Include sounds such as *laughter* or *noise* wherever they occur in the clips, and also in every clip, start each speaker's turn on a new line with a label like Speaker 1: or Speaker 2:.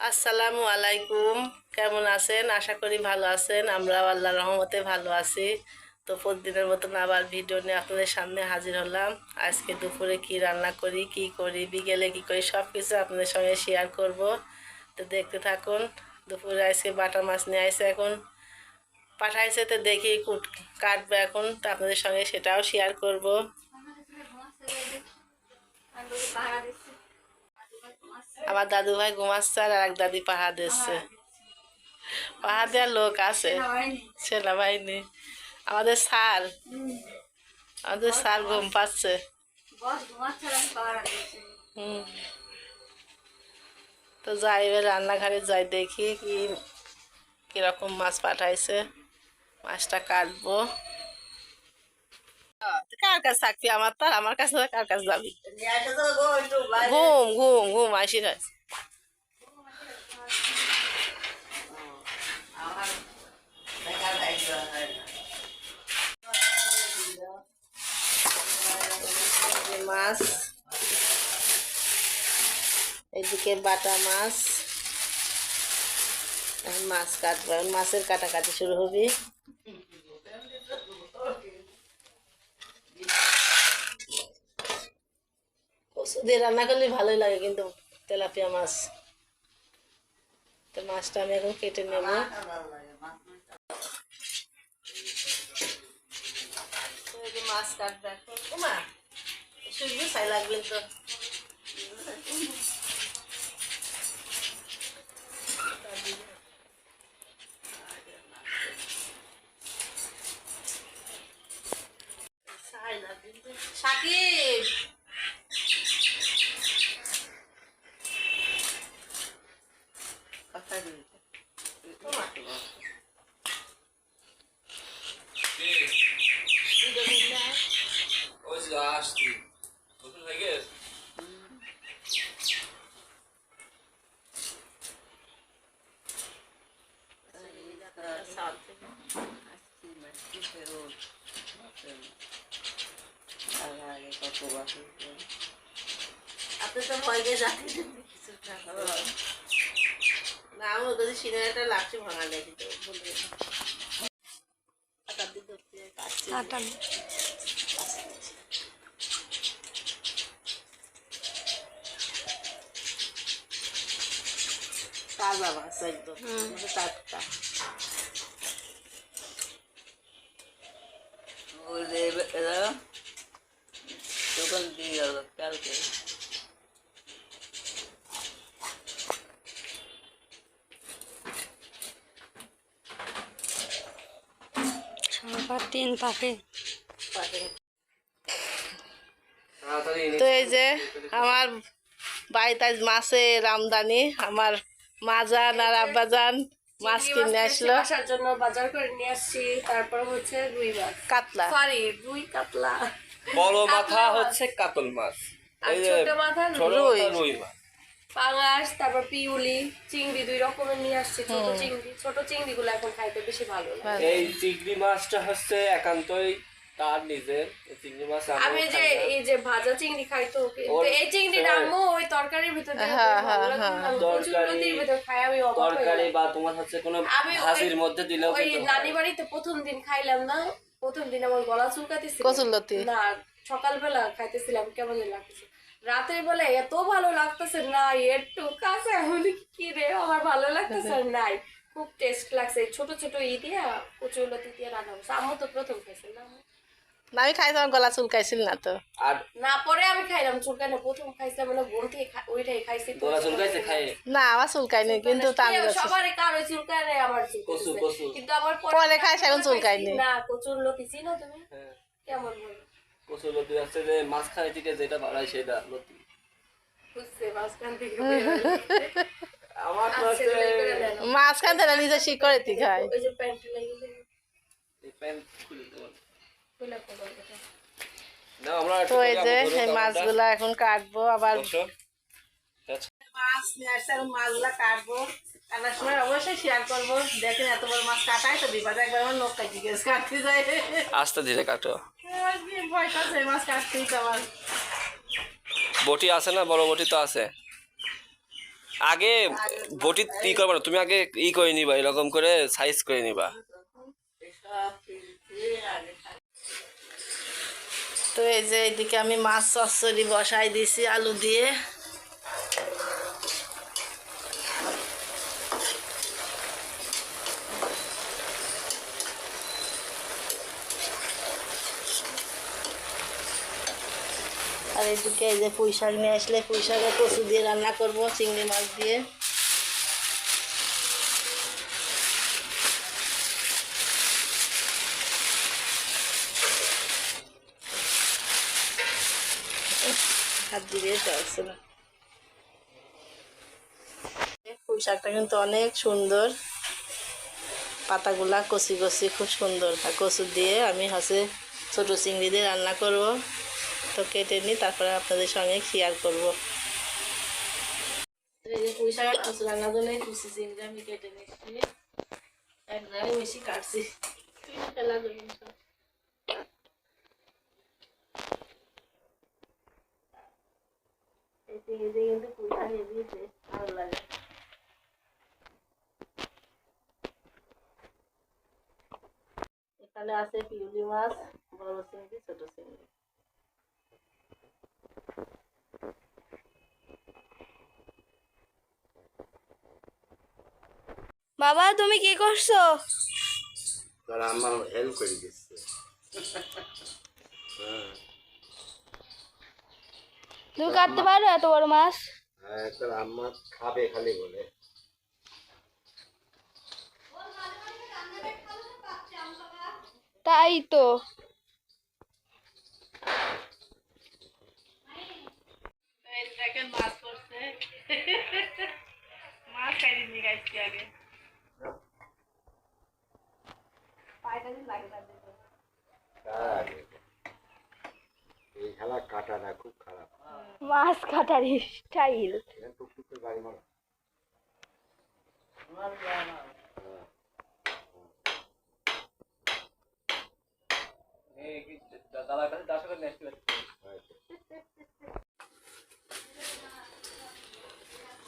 Speaker 1: আসসালামু আলাইকুম। কেমন আছেন? আশা করি ভালো আছেন। আমরাও আল্লাহ রহমতে ভালো আছি। তো প্রতিদিনের মতন আবার ভিডিও নিয়ে আপনাদের সামনে হাজির হলাম। আজকে দুপুরে কি রান্না করি, কি করি, বিকেলে কি করি সব কিছু আপনাদের সঙ্গে শেয়ার করব। তো দেখতে থাকুন, দুপুরে আজকে বাটা মাছ নিয়ে আসে এখন। পাঠাইছে তো দেখি কুট কাটবো এখন, তো আপনাদের সঙ্গে সেটাও শেয়ার করব। আমার দাদু ভাই ঘুমাচ্ছে আর এক দাদি পাহাড় দিচ্ছে। পাহাড় দেওয়ার লোক আছে। ছেলা সেনাবাহিনী। আমাদের স্যার। আমাদের স্যার ঘুম পাচ্ছে। হুম। তো যাই এবার রান্নাঘরে যাই দেখি কি কীরকম মাছ পাঠাইছে। মাছটা কাটবো। কার কাছে থাকবি আমার? তার আমার কাছে কার কাছে যাবি? ঘুম ঘুম ঘুম আসি না মাছ। এদিকে বাটা মাছ। মাছ কাটবো। মাছের কাটাকাটি শুরু হবে। দিয়ে রান্না করলে ভালোই লাগে কিন্তু তেলাপিয়া মাছ। তো মাছটা আমি এখন কেটে নেব। মাছ। সাকিব ওমা ভিডিও দিতে হয়।
Speaker 2: ওই যে আসছি ওষুধ হয়ে গেছে
Speaker 1: আপনি তো ভয় যাতে না আমি ওদের সিনেমাটা লাঠি ভাঙা দেখি তো বলে আটার দিকে ধরতে তাজা মাছ একদম টাটকা
Speaker 2: দোকান দিয়ে গেল কালকে
Speaker 3: তিন পাখি
Speaker 1: তো এই যে আমার বাড়িতে আজ মাছের আমদানি আমার মাজান আর আব্বাজান মাছ কিনে আসলো।
Speaker 3: আসার জন্য বাজার করে নিয়ে আসছি তারপর হচ্ছে রুই মাছ।
Speaker 1: কাতলা।
Speaker 3: সরি রুই কাতলা।
Speaker 2: বড় মাথা হচ্ছে কাতল মাছ।
Speaker 3: আর
Speaker 2: এই
Speaker 3: ছোট মাথা
Speaker 1: রুই।
Speaker 2: রুই। মাছ।
Speaker 3: পাঙাশ তারপর পিউলি চিংড়ি দুই রকমের নিয়ে আসছে ছোট চিংড়ি। ছোট চিংড়ি গুলো এখন খাইতে বেশি ভালো লাগে।
Speaker 2: এই চিংড়ি মাছটা হচ্ছে একান্তই তার নিজের চিংড়ি মাছ
Speaker 3: আমি যে এই যে ভাজা চিংড়ি খাই তো এই চিংড়ি। আম্মু ওই তরকারির ভিতর
Speaker 1: হ্যাঁ, হ্যাঁ। হ্যাঁ।
Speaker 3: আমি
Speaker 2: তরকারি,
Speaker 3: খাই আমি
Speaker 2: তরকারি বা তোমার হচ্ছে কোনো ভাজির মধ্যে দিলেও
Speaker 3: ওই নানি বাড়িতে প্রথম দিন খাইলাম না প্রথম দিন আমার গলা চুলকাতেছিল
Speaker 1: কচুরলতি।
Speaker 3: না সকালবেলা খাইতেছিলাম কেমন লাগতেছে রাতের বেলা এত ভালো লাগতেছে না একটু কাছে হলে কি রে আমার ভালো লাগতেছে নাই খুব টেস্ট লাগছে ছোট ছোট ই দিয়া কচুলতি দিয়ে রান্না করছে আম্মু তো প্রথম খাইছে না
Speaker 1: না আমি খাই তোমার গলা চুলকাইছিল না তো।
Speaker 2: আর
Speaker 3: না পরে আমি খাইলাম চুলকানো প্রথম খাইছিলাম মানে বোন থেকে ওইটাই খাইছি।
Speaker 2: গলা চুলকাইছে খাই
Speaker 1: না আমার চুলকাইনি কিন্তু তা আমি
Speaker 3: কেউ- সবারই কারও চুলকায় আমার
Speaker 2: কচু।
Speaker 3: কিন্তু আমার
Speaker 1: পরে খাইছে, এখন চুলকায়নি।
Speaker 3: না কচুর লতি চিনো তুমি?
Speaker 2: হ্যাঁ।
Speaker 3: কেমন বলো
Speaker 2: কচুর লতি হচ্ছে যে মাছ খাই থেকে যেটা বাড়ায় সেটা লতি।
Speaker 3: বুঝছে মাঝখান থেকে
Speaker 2: আমার তো
Speaker 3: আসছে,
Speaker 2: হচ্ছে
Speaker 3: বের করে দেন।
Speaker 1: মাছ খাইতে না নিজে শিকড়ে তি খাই
Speaker 3: ওই যে প্যান্ট লাগিয়ে
Speaker 2: এই প্যান্ট খুলে দেবো
Speaker 1: তো এই যে এই মাছগুলা এখন কাটবো আবার
Speaker 2: আচ্ছা।
Speaker 1: মাছ নিয়ে আসছে এখন মাছগুলা কাটবো। কাটার সময় অবশ্যই শেয়ার করব। দেখেন এত বড় মাছ কাটাই তো বিপদ একবার আমার লোক কাটি গেছে কাটতে যায়।
Speaker 2: আস্তে ধীরে কাটো।
Speaker 1: ভয় করছে মাছ কাটতেই তো আমার
Speaker 2: বটি আছে না? বড় বটি তো আছে। আগে বটি ই করবা না তুমি আগে ই করে নিবা এরকম করে সাইজ করে নিবা।
Speaker 1: তো এই যে এদিকে আমি মাছ চচ্চড়ি বসাই দিছি, আলু দিয়ে। আর এদিকে এই যে পুঁই শাক নিয়ে আসলে পুঁই শাকের কচু দিয়ে রান্না করব, চিংড়ি মাছ দিয়ে। হাত দিয়ে চলছে না। পুঁই শাকটা কিন্তু অনেক সুন্দর। পাতাগুলা কচি কচি, খুব সুন্দর। আর কচু দিয়ে আমি হচ্ছে ছোটো চিংড়ি দিয়ে রান্না করব। তো কেটে নিই, তারপরে আপনাদের সঙ্গে শেয়ার করব। পুঁই শাক, কচু রান্নার জন্য কুচি চিংড়ি আমি কেটে নিচ্ছি। এক জায়গায় বেশি কাটছি। কিন্তু টেস্ট ভালো লাগে এখানে আছে পিউলি মাছ বড় চিংড়ি ছোট চিংড়ি
Speaker 4: বাবা তুমি কি করছ?
Speaker 5: তারা আমার হেল্প করে দিচ্ছে *laughs*
Speaker 4: তুমি কাটতে পারো এত বড় মাছ?
Speaker 5: হ্যাঁ তোর আম্মা খাবে খালি বলে।
Speaker 4: তাই তো।
Speaker 1: দেখেন মাছ করছে মাছ গাইছি আগে পায়টা দিন লাগে না
Speaker 5: খুব খারাপ।
Speaker 4: মাছ কাটার স্টাইল
Speaker 5: টুকটুক করে গাড়ি মারা।
Speaker 2: দাদার কাছে চারশো করে নেক্সট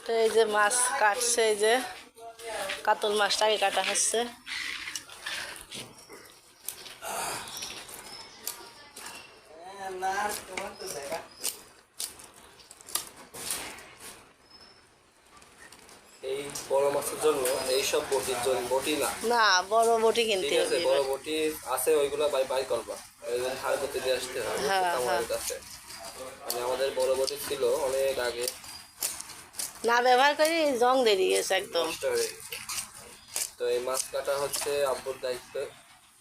Speaker 1: তো এই যে মাছ কাটছে এই যে কাতল মাছটাকে কাটা হচ্ছে।
Speaker 2: এই বড় মাছের জন্য এইসব বটির জন্য বটি না।
Speaker 1: না বড় বটি কিনতে
Speaker 2: ঠিক আছে বড় বটি আছে ওইগুলো বাই বাই করবা। ওই ধার করতে দিয়ে আসতে হবে
Speaker 1: হ্যাঁ,
Speaker 2: আমাদের
Speaker 1: হ্যাঁ।
Speaker 2: কাছে মানে আমাদের বড় বটি ছিল অনেক আগে।
Speaker 1: না ব্যবহার করি জং গেছে একদম।
Speaker 2: তো এই মাছ কাটা হচ্ছে আব্বুর দায়িত্ব।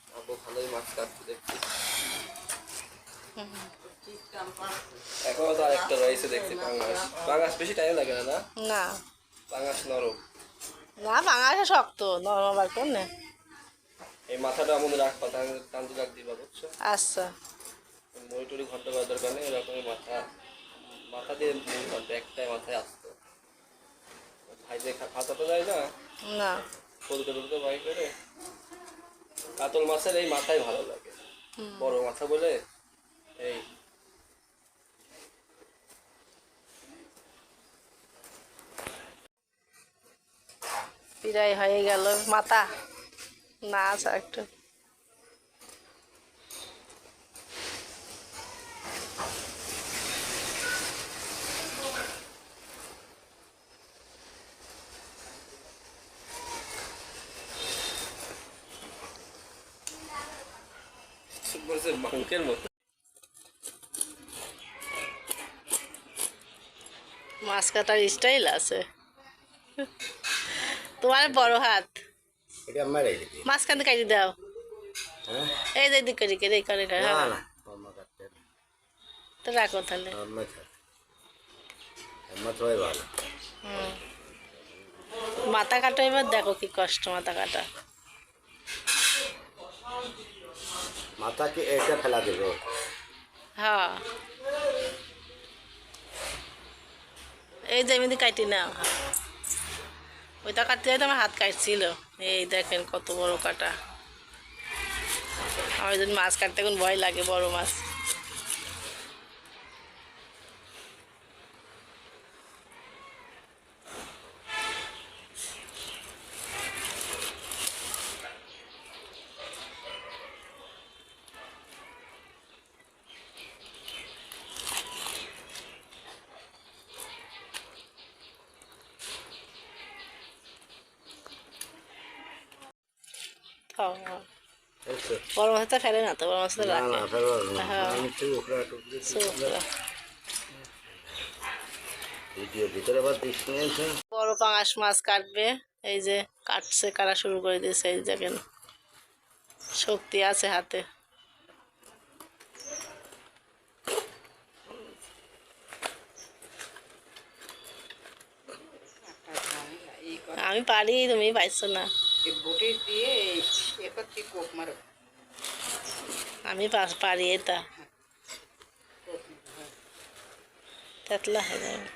Speaker 2: আব্বু ভালোই মাছ কাটতে দেখছি। এখনও তো আরেকটা রয়েছে দেখছি পাঙ্গাস। পাঙ্গাস বেশি টাইম লাগে না না?
Speaker 1: না।
Speaker 2: পাঙ্গাস নরম।
Speaker 1: না বাংলাদেশে শক্ত নরম আবার কোন না
Speaker 2: এই মাথাটা আমাদের রাখবা টানতে রাখ দিবা বুঝছ?
Speaker 1: আচ্ছা।
Speaker 2: মই টুরি ঘণ্টা করার দরকার নেই এরকমই মাথা মাথা দিয়ে মূল ঘণ্টা একটাই মাথায় আসতো। ভাইতে খাতা তো যায় না
Speaker 1: না।
Speaker 2: ফুলতে টুলতে বাই করে কাতল মাছের এই মাথায় ভালো লাগে। বড় মাথা বলে এই
Speaker 1: প্রায় হয়ে গেল। মাথা না আছে একটু।
Speaker 2: বলছে মাংকের মতো
Speaker 1: মাছ কাটার স্টাইল আছে। তোমার বড় হাত। মাঝখান থেকে কাটি দাও।
Speaker 5: হ্যাঁ?
Speaker 1: এই যে দিক করে করে
Speaker 5: কাটতে।
Speaker 1: তো রাখো তাহলে। মাথা কাটা এবার দেখো কি কষ্ট মাথা কাটা।
Speaker 5: মাথাকে এটা ফেলা দেবো।
Speaker 1: হ্যাঁ। এই যে এমনি কাটি না ওইটা কাটতে যাই তো আমার হাত কাটছিল। এই দেখেন কত বড় কাটা। আমার যদি মাছ কাটতে এখন ভয় লাগে, বড় মাছ। বড় মাছটা ফেলে না তো বড় মাছটা রাখে। হ্যাঁ। বড় পাঙাশ মাছ কাটবে। এই যে কাটছে কাটা শুরু করে দিয়েছে এই দেখেন। শক্তি আছে হাতে। আমি পারি তুমি পাইছো না।
Speaker 6: বটি দিয়ে কোপ মারো?
Speaker 1: আমি পারি এটা। হয়ে যাবে।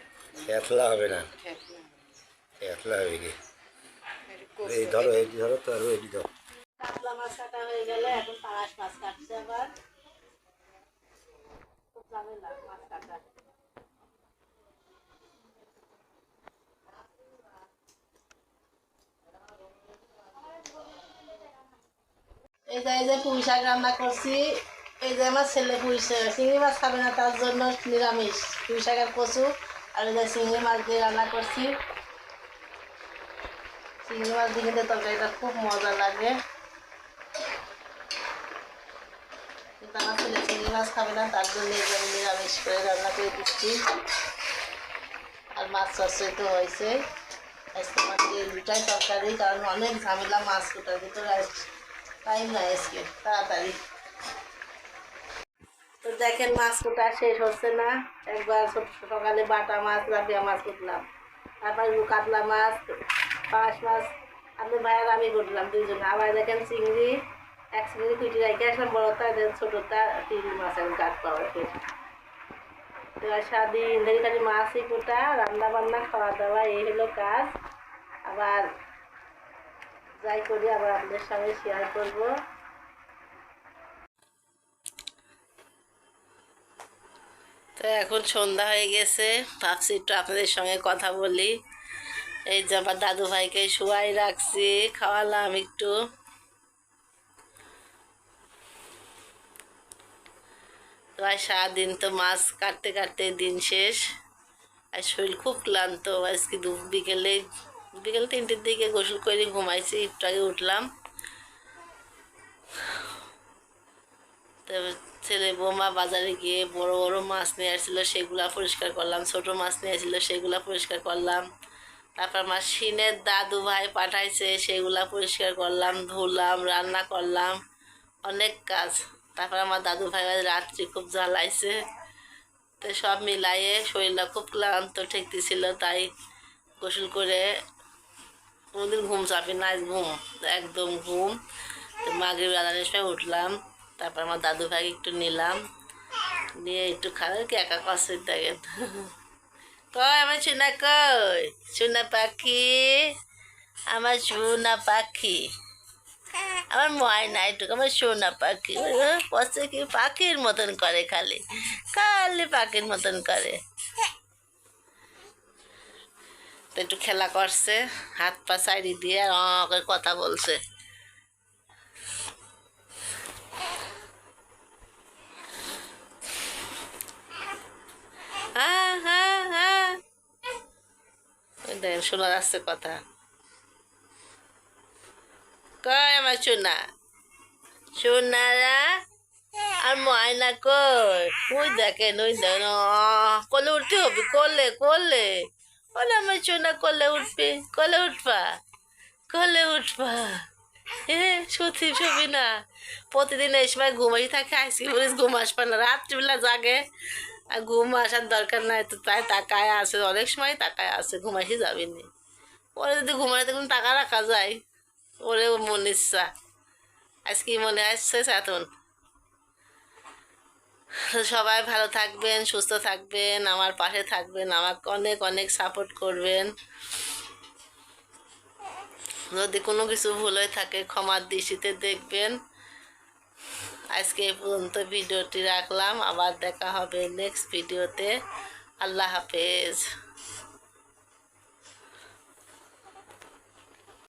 Speaker 5: একলা হবে না।
Speaker 6: ঠেকনা
Speaker 5: হবে কি? এই ধরো এই ধরো তো আর এই ধরো।
Speaker 1: কাতলা মাছ কাটা হয়ে গেলে এখন পাঙাশ মাছ কাটছে আবার খুব ঝামেলা মাছ কাটা। এই যে এই যে পুঁই শাক রান্না করছি, এই যে আমার ছেলে পুঁই শাক চিংড়ি মাছ খাবে না, তার জন্য নিরামিষ পুঁই শাকের কচু, আর এই যে চিংড়ি মাছ দিয়ে রান্না করছি। চিংড়ি মাছ দিয়ে কিন্তু তরকারিটা খুব মজা লাগে। কিন্তু আমার ছেলে চিংড়ি মাছ খাবে না, তার জন্য এই যে আমি নিরামিষ করে রান্না করে দিচ্ছি। আর মাছ চচ্চড়ি তো হয়েছে। আজকে আমাদের এই দুটাই তরকারি, কারণ অনেক ঝামেলা মাছ কোটার ভিতরে। টাইম নাই আজকে? তাড়াতাড়ি। তো দেখেন, মাছ কোটা শেষ হচ্ছে না। একবার সকালে বাটা মাছ, রাবিয়া মাছ কুটলাম। তারপর কাতলা মাছ, পাঁচ মাছ। আপনি ভাইয়ার, আমি করলাম দুইজনে। আবার দেখেন চিংড়ি, এক চিংড়ি কুটি রেখে আসলাম, বড়টা, দেন ছোটোটা চিংড়ি মাছ এখন কাঠ পাওয়া শেষ। তো সারাদিন ধরে খালি মাছই কোটা রান্না বান্না খাওয়া দাওয়া, এই হলো কাজ। আবার যাই করি, আবার আপনাদের সঙ্গে শেয়ার করব। তো এখন সন্ধ্যা হয়ে গেছে, ভাবছি একটু আপনাদের সঙ্গে কথা বলি। এই যে আমার দাদু ভাইকে শুয়াই রাখছি, খাওয়ালাম একটু। তো সারাদিন তো মাছ কাটতে কাটতে দিন শেষ, আর শরীর খুব ক্লান্ত। আজকে দু বিকেলে বিকেল তিনটের দিকে গোসল করে ঘুমাইছি, একটু আগে উঠলাম। তো ছেলে বৌমা বাজারে গিয়ে বড় বড় মাছ নিয়ে আসছিল, সেগুলা পরিষ্কার করলাম, ছোট মাছ নিয়ে আসছিল, সেগুলা পরিষ্কার করলাম। তারপর আমার সিনের দাদু ভাই পাঠাইছে, সেগুলা পরিষ্কার করলাম, ধুলাম, রান্না করলাম, অনেক কাজ। তারপর আমার দাদু ভাই রাত্রি খুব জ্বালাইছে। তো সব মিলাইয়ে শরীরটা খুব ক্লান্ত, ঠেকতেছিল, তাই গোসল করে কোনোদিন ঘুম চাপি না ঘুম, একদম ঘুম। তো মাগের বেলানের সময় উঠলাম, তারপর আমার দাদু ভাই একটু নিলাম। নিয়ে একটু খাওয়া কি একা কষ্ট দেখেন কই, আমার সোনা কই? সোনা পাখি? আমার সোনা পাখি। আমার ময়না একটু আমার সোনা পাখি। পথে কি পাখির মতন করে খালি? খালি পাখির মতন করে। একটু খেলা করছে, হাত পা সাইডি দিয়ে করে কথা বলছে। দেখেন শোনা যাচ্ছে কথা। কয় আমার সোনা? সোনারা আর ময়না কই? ওই দেখেন ওই দেখেন কোলে উঠতে হবে, কোলে কোলে। ওলে আমার সোনা কোলে উঠবে কোলে উঠবা কোলে উঠবা এ সত্যি ছবি না প্রতিদিন এই সময় ঘুমাই থাকে আইসি বলিস ঘুম আসবে না রাত্রিবেলা জাগে আর ঘুম আসার দরকার নাই তো তাই তাকায় আছে অনেক সময় তাকায় আছে ঘুমাইসি যাবিনি পরে যদি ঘুমাইতে তখন টাকা রাখা যায় ওরে মন ইচ্ছা আজ কি মনে আসছে এখন *laughs* সবাই ভালো থাকবেন, সুস্থ থাকবেন, আমার পাশে থাকবেন, আমাকে অনেক অনেক সাপোর্ট করবেন। যদি কোনো কিছু ভুল হয়ে থাকে, ক্ষমার দৃষ্টিতে দেখবেন। আজকে এই পর্যন্ত ভিডিওটি রাখলাম, আবার দেখা হবে নেক্সট ভিডিওতে আল্লাহ হাফেজ।